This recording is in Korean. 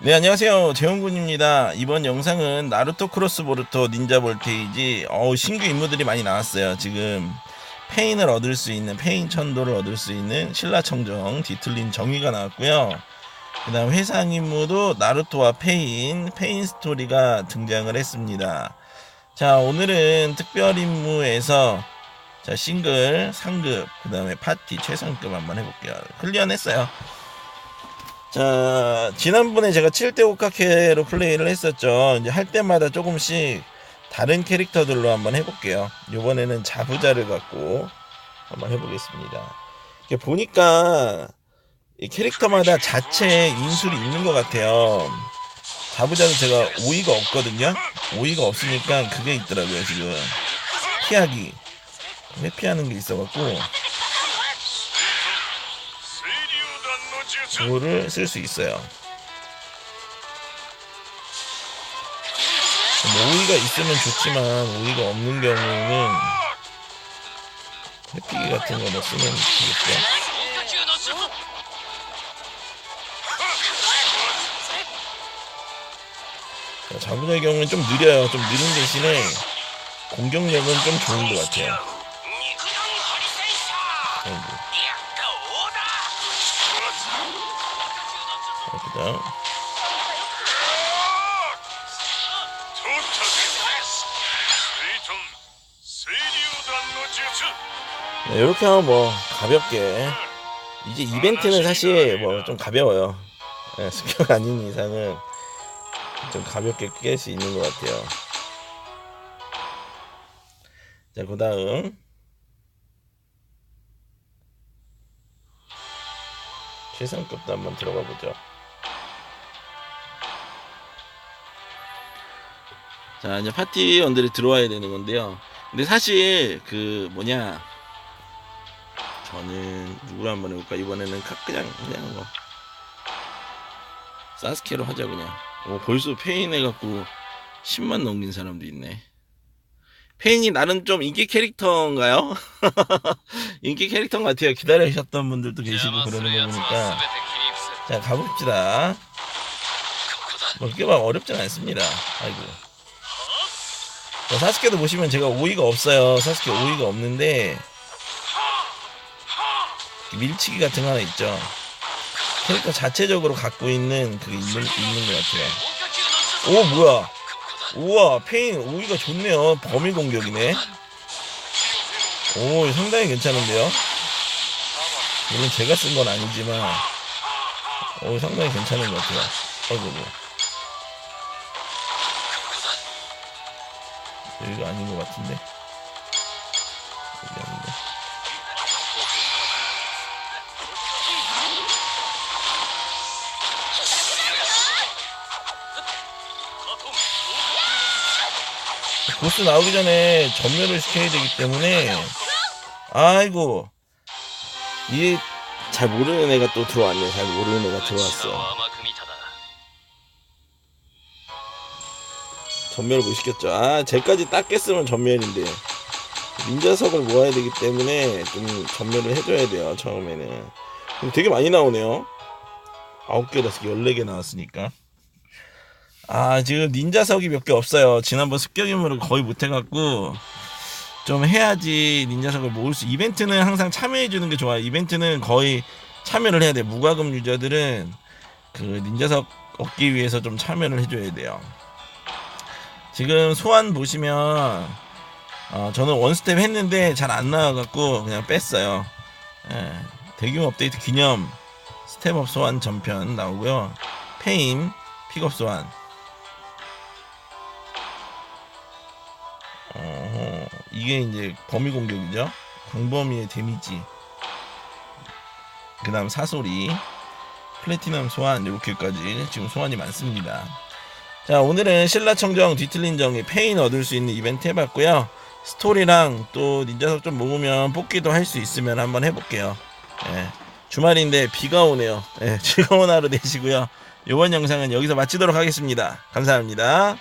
네 안녕하세요. 재홍군입니다. 이번 영상은 나루토 크로스 보르토 닌자 볼테이지 어우 신규 인물들이 많이 나왔어요. 지금 페인을 얻을 수 있는 페인 천도를 얻을 수 있는 신라청정 뒤틀린 정의가 나왔고요. 그 다음 회상 임무도 나루토와 페인 페인 스토리가 등장을 했습니다. 자 오늘은 특별 임무에서 자 싱글 상급 그 다음에 파티 최상급 한번 해볼게요. 클리어는 했어요 자, 지난번에 제가 7대 오카케로 플레이를 했었죠. 이제 할 때마다 조금씩 다른 캐릭터들로 한번 해볼게요. 이번에는 자부자를 갖고 한번 해보겠습니다. 이게 보니까 이 캐릭터마다 자체 인술이 있는 것 같아요. 자부자는 제가 오이가 없거든요. 오이가 없으니까 그게 있더라고요, 지금. 피하기. 회피하는 게 있어갖고. 그거를 쓸 수 있어요. 뭐 오이가 있으면 좋지만 오이가 없는 경우는 회피기 같은 거 뭐 쓰면 되겠죠. 자, 자부자의 경우는 좀 느려요. 좀 느린 대신에 공격력은 좀 좋은 것 같아요. 네, 이렇게 하면 뭐 가볍게 이제 이벤트는 사실 뭐 좀 가벼워요. 네, 습격 아닌 이상은 좀 가볍게 깰 수 있는 것 같아요. 자, 그 다음 최상급도 한번 들어가 보죠. 자, 이제 파티원들이 들어와야 되는 건데요. 근데 사실 그 뭐냐 저는 누구를 한번 해볼까? 이번에는 카- 그냥 그냥 뭐 사스케로 하자 그냥. 어, 벌써 페인 해갖고 10만 넘긴 사람도 있네. 페인이 나는 좀 인기 캐릭터인가요? 인기 캐릭터 같아요. 기다리셨던 분들도 계시고 그러는 거 보니까. 자 가봅시다. 뭐 그게 막 어렵진 않습니다. 아이고. 자, 사스케도 보시면 제가 오이가 없어요 사스케 오이가 없는데 밀치기 같은 거 하나 있죠. 캐릭터 자체적으로 갖고 있는 그게 있는, 있는 것 같아요. 오, 뭐야. 우와, 페인 오이가 좋네요. 범위 공격이네. 오, 상당히 괜찮은데요? 물론 제가 쓴 건 아니지만, 오, 상당히 괜찮은 것 같아요. 아이고, 뭐. 여기가 아닌 것 같은데. 여기 아닌데. 보스 나오기 전에 전멸을 시켜야 되기 때문에 아이고 이게 잘 모르는 애가 또 들어왔네 잘 모르는 애가 들어왔어 전멸을 못 시켰죠. 아 쟤까지 딱 깼으면 전멸인데. 민자석을 모아야 되기 때문에 좀 전멸을 해줘야 돼요 처음에는. 되게 많이 나오네요. 9개, 5개, 14개 나왔으니까. 아 지금 닌자석이 몇 개 없어요. 지난번 습격 임무를 거의 못해갖고 좀 해야지 닌자석을 모을 수 이벤트는 항상 참여해주는 게 좋아요. 이벤트는 거의 참여를 해야 돼 무과금 유저들은 그 닌자석 얻기 위해서 좀 참여를 해줘야 돼요 지금 소환 보시면 어, 저는 원스텝 했는데 잘 안 나와갖고 그냥 뺐어요 예, 대규모 업데이트 기념 스텝업 소환 전편 나오고요 페임 픽업 소환 어, 이게 이제 범위 공격이죠. 광범위의 데미지. 그 다음 사소리. 플래티넘 소환 이렇게까지 지금 소환이 많습니다. 자 오늘은 신라청정 뒤틀린 정의 페인 얻을 수 있는 이벤트 해봤고요. 스토리랑 또 닌자석 좀 모으면 뽑기도 할 수 있으면 한번 해볼게요. 예, 주말인데 비가 오네요. 예, 즐거운 하루 되시고요. 이번 영상은 여기서 마치도록 하겠습니다. 감사합니다.